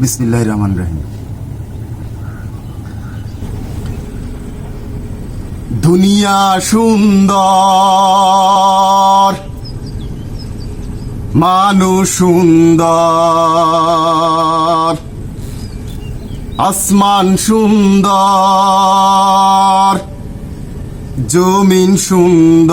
বিসমিল্লাহ রহমান রহিম। দুনিয়া সুন্দর মানুষ সুন্দর আসমান সুন্দর জমিন সুন্দর।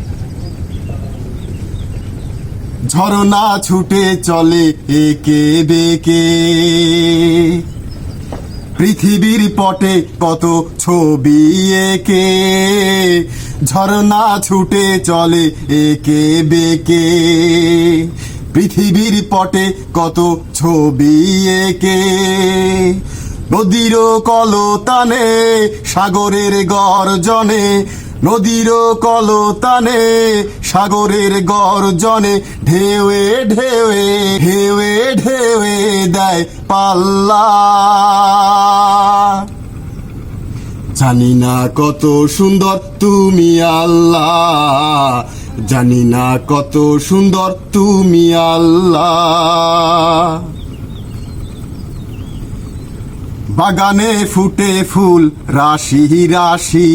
ঝরনা ছুটে চলে একে বেকে পৃথিবীর পটে কত ছবি একে। ঝরনা ছুটে চলে একে বেকে পৃথিবীর পটে কত ছবি একে। নদীর কলতানে, সাগরের গর্জনে নদীর কলতানে, সাগরের গর্জনে, ঢেউয়ে ঢেউয়ে ঢেউয়ে ঢেউয়ে দেয় পাল্লা। জানি না কত সুন্দর তুমি আল্লাহ, জানি না কত সুন্দর তুমি আল্লাহ। বাগানে ফুটে ফুল, রাশি রাশি।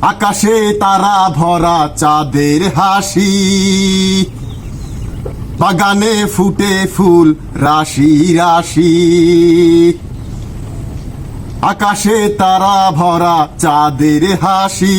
আকাশে তারা ভরা চাঁদের হাসি। বাগানে ফুটে ফুল, রাশি রাশি। আকাশে তারা ভরা চাঁদের হাসি।